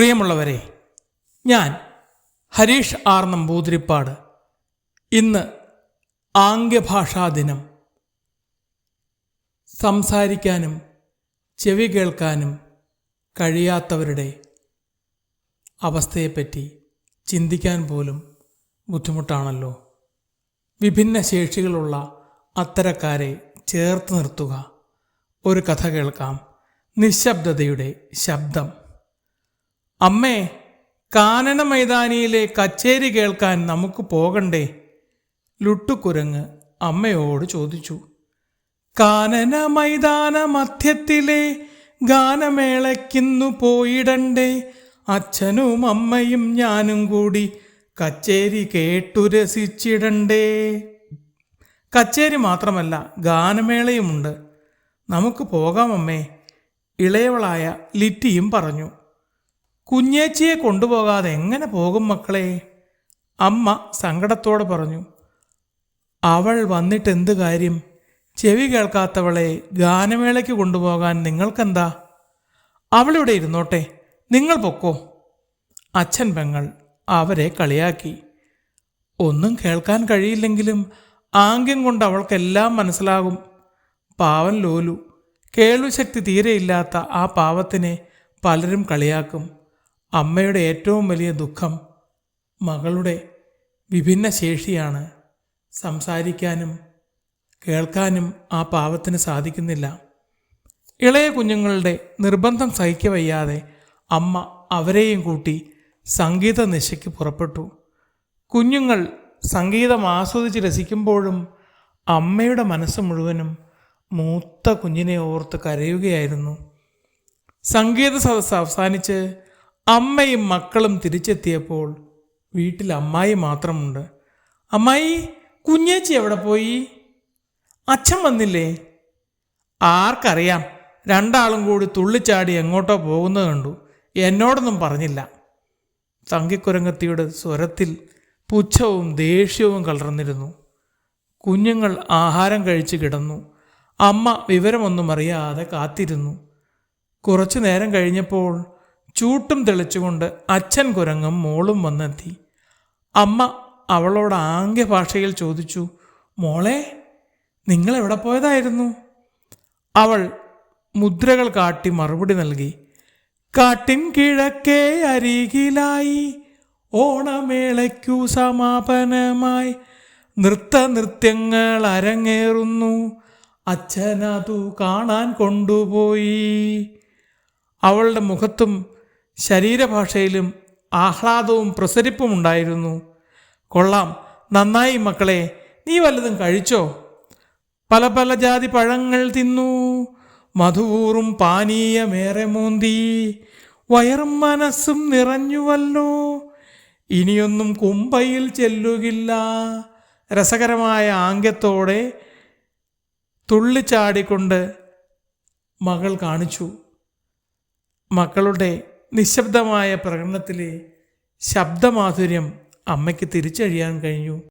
പ്രിയമുള്ളവരെ ഞാൻ ഹരീഷ് ആർ നമ്പൂതിരിപ്പാട്. ഇന്ന് ആംഗ്യഭാഷാ ദിനം. സംസാരിക്കാനും ചെവി കേൾക്കാനും കഴിയാത്തവരുടെ അവസ്ഥയെപ്പറ്റി ചിന്തിക്കാൻ പോലും ബുദ്ധിമുട്ടാണല്ലോ. വിഭിന്ന ശേഷികളുള്ള അത്തരക്കാരെ ചേർത്ത് നിർത്തുക. ഒരു കഥ കേൾക്കാം. നിശബ്ദതയുടെ ശബ്ദം. അമ്മേ കാനന മൈതാനിയിലെ കച്ചേരി കേൾക്കാൻ നമുക്ക് പോകണ്ടേ? ലുട്ടുകുരങ്ങ് അമ്മയോട് ചോദിച്ചു. കാനന മൈതാന മധ്യത്തിലെ ഗാനമേളയ്ക്കിന്നു പോയിടണ്ടേ? അച്ഛനും അമ്മയും ഞാനും കൂടി കച്ചേരി കേട്ടു രസിച്ചിടണ്ടേ? കച്ചേരി മാത്രമല്ല ഗാനമേളയുമുണ്ട്. നമുക്ക് പോകാം അമ്മേ ഇളയവളായ ലിറ്റിയും പറഞ്ഞു. കുഞ്ഞേച്ചിയെ കൊണ്ടുപോകാതെ എങ്ങനെ പോകും മക്കളെ? അമ്മ സങ്കടത്തോടെ പറഞ്ഞു അവൾ വന്നിട്ട് എന്ത് കാര്യം? ചെവി കേൾക്കാത്തവളെ ഗാനമേളയ്ക്ക് കൊണ്ടുപോകാൻ നിങ്ങൾക്കെന്താ? അവളിവിടെ ഇരുന്നോട്ടെ നിങ്ങൾ പൊക്കോ. അച്ഛൻ പെങ്ങൾ അവരെ കളിയാക്കി ഒന്നും കേൾക്കാൻ കഴിയില്ലെങ്കിലും ആംഗ്യം കൊണ്ട് അവൾക്കെല്ലാം മനസ്സിലാകും. പാവൻ ലോലു കേൾവിശക്തി തീരെയില്ലാത്ത ആ പാവത്തിനെ പലരും കളിയാക്കും. അമ്മയുടെ ഏറ്റവും വലിയ ദുഃഖം മകളുടെ വിഭിന്ന ശേഷിയാണ് സംസാരിക്കാനും കേൾക്കാനും ആ പാവത്തിന് സാധിക്കുന്നില്ല. ഇളയ കുഞ്ഞുങ്ങളുടെ നിർബന്ധം സഹിക്കവയ്യാതെ അമ്മ അവരെയും കൂട്ടി സംഗീത നിശയ്ക്ക് പുറപ്പെട്ടു. കുഞ്ഞുങ്ങൾ സംഗീതം ആസ്വദിച്ച് രസിക്കുമ്പോഴും അമ്മയുടെ മനസ്സ് മുഴുവനും മൂത്ത കുഞ്ഞിനെ ഓർത്ത് കരയുകയായിരുന്നു. സംഗീത സദസ്സ് അവസാനിച്ച് അമ്മയും മക്കളും തിരിച്ചെത്തിയപ്പോൾ വീട്ടിൽ അമ്മായി മാത്രമുണ്ട്. അമ്മായി കുഞ്ഞേച്ചി എവിടെ പോയി? അച്ഛൻ വന്നില്ലേ? ആർക്കറിയാം. രണ്ടാളും കൂടി തുള്ളിച്ചാടി എങ്ങോട്ടോ പോകുന്നത് കണ്ടു. എന്നോടൊന്നും പറഞ്ഞില്ല. തങ്കിക്കുരങ്ങത്തിയുടെ സ്വരത്തിൽ പുച്ഛവും ദേഷ്യവും കലർന്നിരുന്നു. കുഞ്ഞുങ്ങൾ ആഹാരം കഴിച്ചു കിടന്നു. അമ്മ വിവരമൊന്നും അറിയാതെ കാത്തിരുന്നു. കുറച്ചു നേരം കഴിഞ്ഞപ്പോൾ ചൂട്ടും തെളിച്ചുകൊണ്ട് അച്ഛൻ കുരങ്ങും മോളും വന്നെത്തി. അമ്മ അവളോട് ആംഗ്യ ഭാഷയിൽ ചോദിച്ചു മോളെ നിങ്ങൾ എവിടെ പോയതായിരുന്നു? അവൾ മുദ്രകൾ കാട്ടി മറുപടി നൽകി കാട്ടിൻ കിഴക്കേ അരികിലായി ഓണമേളയ്ക്കു സമാപനമായി നൃത്ത നൃത്യങ്ങൾ അരങ്ങേറുന്നു അച്ഛനതു കാണാൻ കൊണ്ടുപോയി. അവളുടെ മുഖത്തും ശരീരഭാഷയിലും ആഹ്ലാദവും പ്രസരിപ്പും ഉണ്ടായിരുന്നു. കൊള്ളാം. നന്നായി മക്കളെ. നീ വല്ലതും കഴിച്ചോ? പല പല ജാതി പഴങ്ങൾ തിന്നു. മധുവൂറും പാനീയമേറെ മോന്തി. വയറും മനസ്സും നിറഞ്ഞുവല്ലോ. ഇനിയൊന്നും കുമ്പയിൽ ചെല്ലുകില്ല. രസകരമായ ആംഗ്യത്തോടെ തുള്ളിച്ചാടിക്കൊണ്ട് മകൾ കാണിച്ചു. മക്കളുടെ നിശബ്ദമായ പ്രകടനത്തിലെ ശബ്ദമാധുര്യം അമ്മയ്ക്ക് തിരിച്ചറിയാൻ കഴിഞ്ഞു.